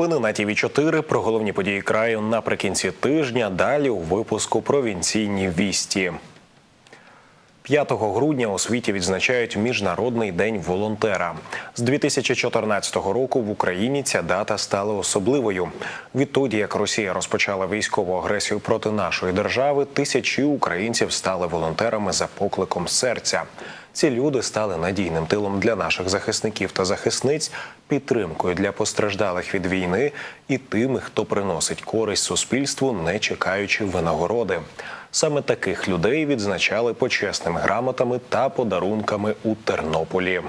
Новини на ТІВІ 4 про головні події краю наприкінці тижня. Далі у випуску провінційні вісті. 5 грудня у світі відзначають Міжнародний день волонтера. З 2014 року в Україні ця дата стала особливою. Відтоді, як Росія розпочала військову агресію проти нашої держави, тисячі українців стали волонтерами за покликом серця. Ці люди стали надійним тилом для наших захисників та захисниць, підтримкою для постраждалих від війни і тими, хто приносить користь суспільству, не чекаючи винагороди. Саме таких людей відзначали почесними грамотами та подарунками у Тернополі.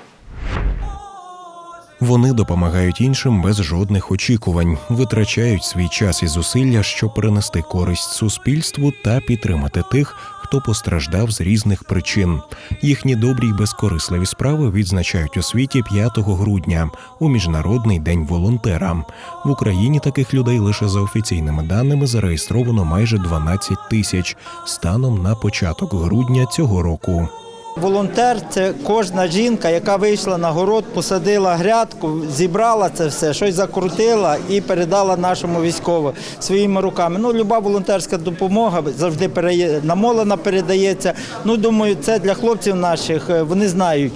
Вони допомагають іншим без жодних очікувань, витрачають свій час і зусилля, щоб принести користь суспільству та підтримати тих, хто постраждав з різних причин. Їхні добрі й безкорисливі справи відзначають у світі 5 грудня у міжнародний день волонтера. В Україні таких людей лише за офіційними даними зареєстровано майже 12 тисяч станом на початок грудня цього року. Волонтер це кожна жінка, яка вийшла на город, посадила грядку, зібрала це все, щось закрутила і передала нашому військову своїми руками. Ну, люба волонтерська допомога завжди переє- намолена передається. Ну, думаю, це для хлопців наших. е, Вони знають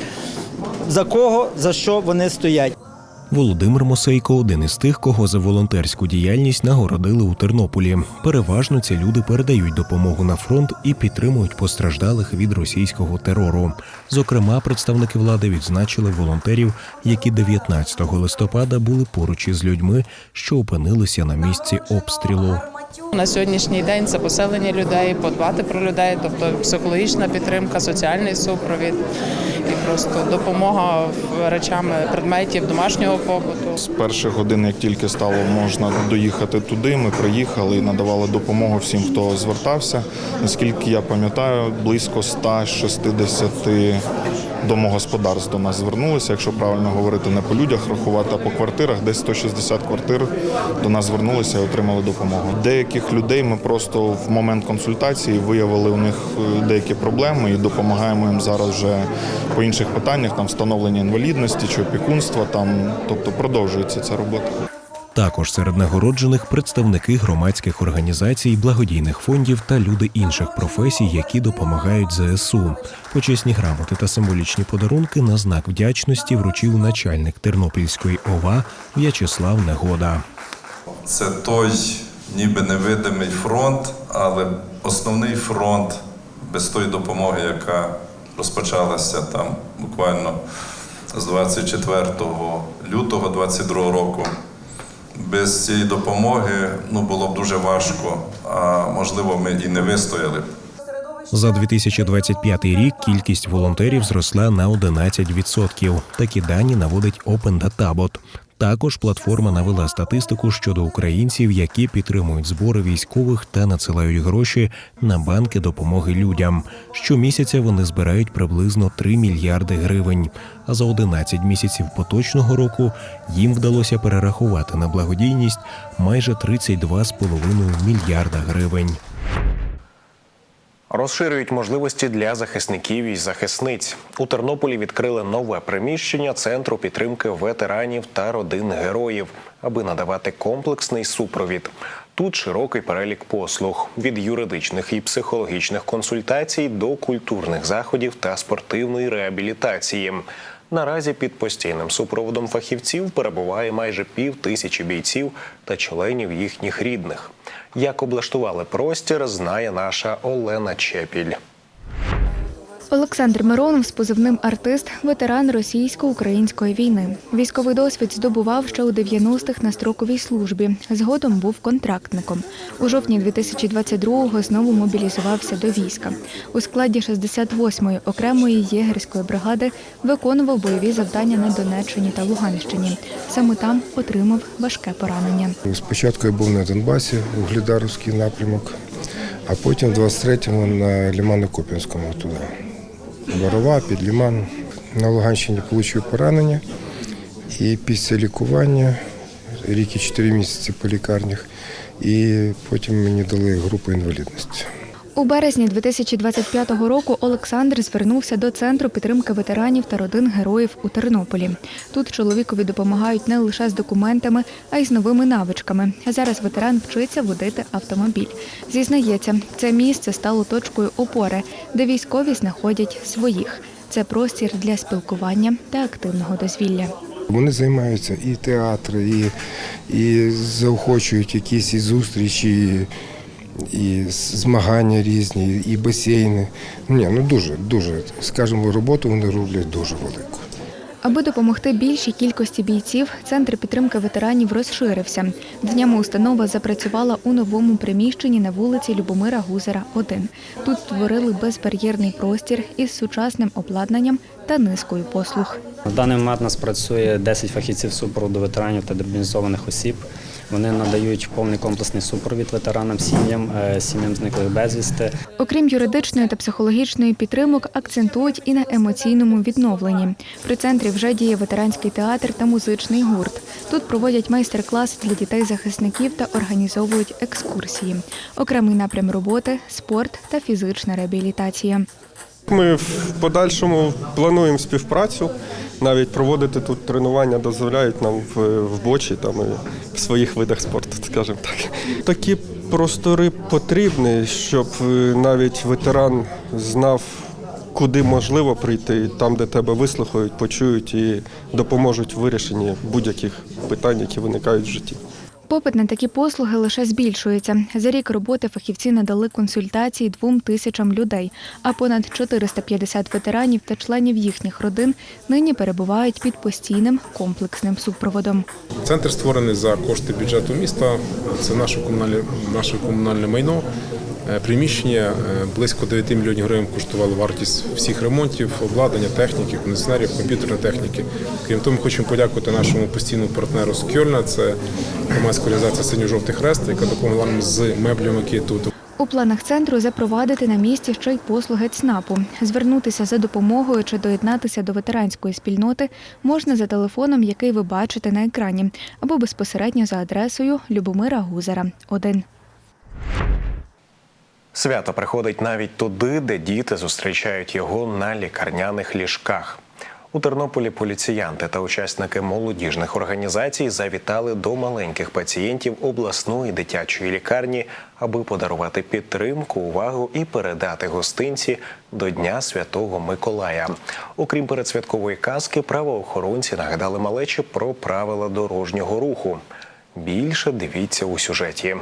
за кого, за що вони стоять. Володимир Мосейко один із тих, кого за волонтерську діяльність нагородили у Тернополі. Переважно ці люди передають допомогу на фронт і підтримують постраждалих від російського терору. Зокрема, представники влади відзначили волонтерів, які 19 листопада були поруч із людьми, що опинилися на місці обстрілу. На сьогоднішній день це поселення людей, подбати про людей, тобто психологічна підтримка, соціальний супровід і просто допомога речами предметів домашнього побуту. З перших годин, як тільки стало можна доїхати туди, ми приїхали і надавали допомогу всім, хто звертався. Наскільки я пам'ятаю, близько 160 домогосподарств до нас звернулися, якщо правильно говорити, не по людях рахувати, а по квартирах, десь 160 квартир до нас звернулися і отримали допомогу. Деяких людей ми просто в момент консультації виявили у них е, деякі проблеми і допомагаємо їм зараз вже по інших питаннях, там встановлення інвалідності чи опікунства, там, тобто продовжується ця робота. Також серед нагороджених представники громадських організацій, благодійних фондів та люди інших професій, які допомагають ЗСУ. Почесні грамоти та символічні подарунки на знак вдячності вручив начальник Тернопільської ОВА В'ячеслав Негода. Це той ніби невидимий фронт, але основний фронт без тої допомоги, яка розпочалася там буквально з 24 лютого 22 року. Без цієї допомоги ну, було б дуже важко, а можливо, ми і не вистояли. За 2025 рік кількість волонтерів зросла на 11%. Такі дані наводить Open Data Bot. Також платформа навела статистику щодо українців, які підтримують збори військових та надсилають гроші на банки допомоги людям. Щомісяця вони збирають приблизно 3 мільярди гривень. А за 11 місяців поточного року їм вдалося перерахувати на благодійність майже 32,5 мільярда гривень. Розширюють можливості для захисників і захисниць. У Тернополі відкрили нове приміщення центру підтримки ветеранів та родин героїв, аби надавати комплексний супровід. Тут широкий перелік послуг від юридичних і психологічних консультацій до культурних заходів та спортивної реабілітації. Наразі під постійним супроводом фахівців перебуває майже пів тисячі бійців та членів їхніх рідних. Як облаштували простір, знає наша Олена Чепіль. Олександр Миронов з позивним артист, ветеран російсько-української війни. Військовий досвід здобував ще у 90-х на строковій службі. Згодом був контрактником. У жовтні 2022-го знову мобілізувався до війська. У складі 68-ї окремої єгерської бригади виконував бойові завдання на Донеччині та Луганщині. Саме там отримав важке поранення. Спочатку я був на Донбасі, Угледаровський напрямок, а потім в 23-му на Лімано-Куп'янському туди. Борова, під Ліман. На Луганщині отримав поранення. І після лікування, рік і 4 місяці по лікарнях, і потім мені дали групу інвалідності. У березні 2025 року Олександр звернувся до центру підтримки ветеранів та родин героїв у Тернополі. Тут чоловікові допомагають не лише з документами, а й з новими навичками. Зараз ветеран вчиться водити автомобіль. Зізнається, це місце стало точкою опори, де військові знаходять своїх. Це простір для спілкування та активного дозвілля. Вони займаються і театри, і, і заохочують якісь і зустрічі, і, і змагання різні, і басейни. Ні, ну дуже, дуже, скажімо, роботу вони роблять дуже велику. Аби допомогти більшій кількості бійців, центр підтримки ветеранів розширився. Днями установа запрацювала у новому приміщенні на вулиці Любомира Гузера, 1. Тут створили безбар'єрний простір із сучасним обладнанням та низкою послуг. На даний момент у нас працює 10 фахівців супроводу ветеранів та демобілізованих осіб. Вони надають повний комплексний супровід ветеранам, сім'ям, е, сім'ям зниклих безвісти. Окрім юридичної та психологічної підтримок, акцентують і на емоційному відновленні. При центрі вже діє ветеранський театр та музичний гурт. Тут проводять майстер-класи для дітей-захисників та організовують екскурсії. Окремий напрям роботи спорт та фізична реабілітація. Ми в подальшому плануємо співпрацю. Навіть проводити тут тренування дозволяють нам в, в бочі там і в своїх видах спорту, скажімо так. Такі простори потрібні, щоб е, навіть ветеран знав, куди можливо прийти, там, де тебе вислухають, почують і допоможуть в вирішенні будь-яких питань, які виникають в житті. Попит на такі послуги лише збільшується. За рік роботи фахівці надали консультації двом тисячам людей, а понад 450 ветеранів та членів їхніх родин нині перебувають під постійним комплексним супроводом. Центр створений за кошти бюджету міста. Це наше комунальне, наше комунальне майно. Е, Приміщення е, близько 9 мільйонів гривень коштувало вартість всіх ремонтів, обладнання, техніки, кондиціонерів, комп'ютерної техніки. Крім того, ми хочемо подякувати нашому постійному партнеру з Кьольна. Це громадська організація Синьо-жовтий хрест, яка допомогла нам з меблями, які тут. У планах центру запровадити на місці ще й послуги ЦНАПу. Звернутися за допомогою чи доєднатися до ветеранської спільноти можна за телефоном, який ви бачите на екрані, або безпосередньо за адресою Любомира Гузера 1. Свято приходить навіть туди, де діти зустрічають його на лікарняних ліжках. У Тернополі поліціянти та учасники молодіжних організацій завітали до маленьких пацієнтів обласної дитячої лікарні, аби подарувати підтримку, увагу і передати гостинці до Дня Святого Миколая. Окрім передсвяткової казки, правоохоронці нагадали малечі про правила дорожнього руху. Більше дивіться у сюжеті.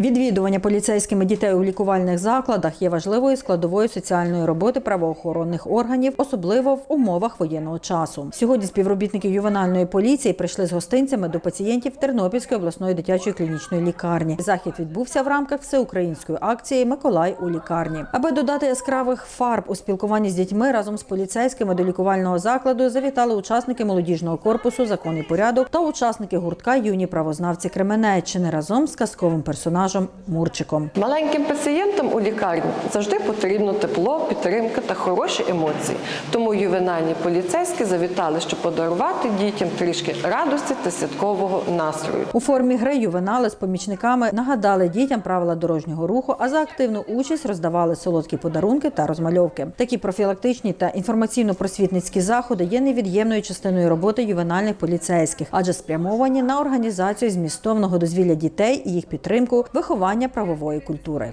Відвідування поліцейськими дітей у лікувальних закладах є важливою складовою соціальної роботи правоохоронних органів, особливо в умовах воєнного часу. Сьогодні співробітники ювенальної поліції прийшли з гостинцями до пацієнтів Тернопільської обласної дитячої клінічної лікарні. Захід відбувся в рамках всеукраїнської акції Миколай у лікарні. Аби додати яскравих фарб у спілкуванні з дітьми разом з поліцейськими до лікувального закладу завітали учасники молодіжного корпусу Закон і порядок та учасники гуртка Юні правознавці Кременеччини разом з казковим персонажем Мурчиком. Маленьким пацієнтам у лікарні завжди потрібно тепло, підтримка та хороші емоції. Тому ювенальні поліцейські завітали, щоб подарувати дітям трішки радості та святкового настрою. У формі гри ювенали з помічниками нагадали дітям правила дорожнього руху, а за активну участь роздавали солодкі подарунки та розмальовки. Такі профілактичні та інформаційно-просвітницькі заходи є невід'ємною частиною роботи ювенальних поліцейських, адже спрямовані на організацію змістовного дозвілля дітей і їх підтримку, виховання правової культури.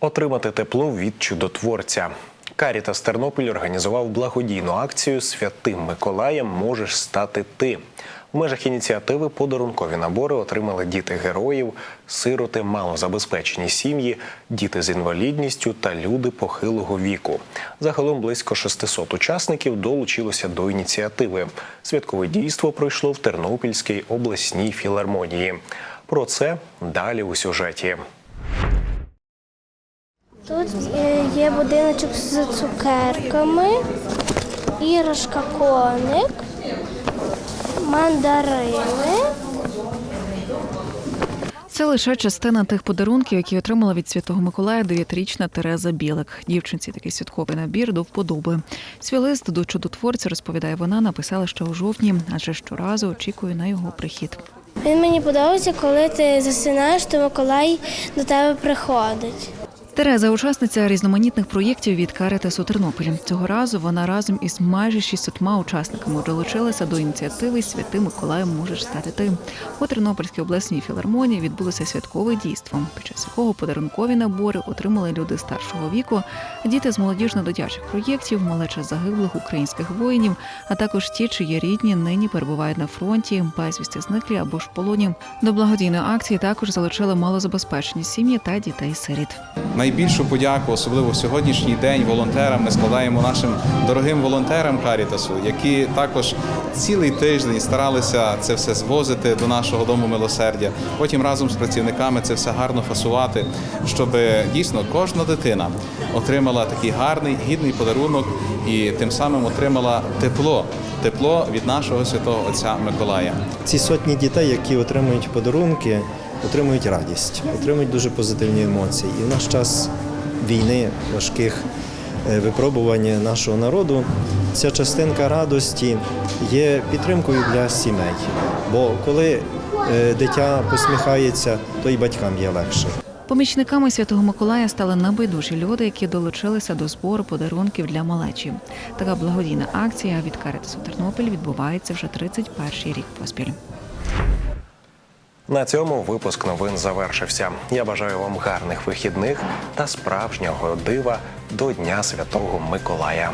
Отримати тепло від чудотворця. Карітас Тернопіль організував благодійну акцію Святим Миколаєм можеш стати ти. В межах ініціативи подарункові набори отримали діти героїв, сироти, малозабезпечені сім'ї, діти з інвалідністю та люди похилого віку. Загалом близько 600 учасників долучилося до ініціативи. Святкове дійство пройшло в Тернопільській обласній філармонії. Про це далі у сюжеті. Тут е, є будиночок з цукерками, іграшка коник, мандарини. Це лише частина тих подарунків, які отримала від Святого Миколая дев'ятирічна Тереза Білик. Дівчинці такий святковий набір до вподоби. Свій лист до чудотворця, розповідає вона, написала ще у жовтні, адже щоразу очікує на його прихід. Він мені подобається, коли ти засинаєш, то Миколай до тебе приходить. Тереза учасниця різноманітних проєктів від Каритасу Тернопіль. Цього разу вона разом із майже 600 учасниками долучилася до ініціативи Святий Миколаєм можеш стати ти. У Тернопільській обласній філармонії відбулося святкове дійство, під час якого подарункові набори отримали люди старшого віку, діти з молодіжно-дитячих проєктів, малеча загиблих українських воїнів, а також ті, чиї рідні нині перебувають на фронті, безвісті зниклі або ж полоні. До благодійної акції також залучили малозабезпечені сім'ї та дітей-сиріт. Найбільшу подяку, особливо в сьогоднішній день, волонтерам ми складаємо нашим дорогим волонтерам Карітасу, які також цілий тиждень старалися це все звозити до нашого дому милосердя. Потім разом з працівниками це все гарно фасувати, щоб дійсно кожна дитина отримала такий гарний, гідний подарунок і тим самим отримала тепло, тепло від нашого святого Отця Миколая. Ці сотні дітей, які отримують подарунки, отримують радість, отримують дуже позитивні емоції. І в наш час війни, важких е, випробувань нашого народу, ця частинка радості є підтримкою для сімей. Бо коли е, дитя посміхається, то і батькам є легше. Помічниками Святого Миколая стали небайдужі люди, які долучилися до збору подарунків для малечі. Така благодійна акція від Каритасу Тернопіль відбувається вже 31-й рік поспіль. На цьому випуск новин завершився. Я бажаю вам гарних вихідних та справжнього дива до Дня Святого Миколая.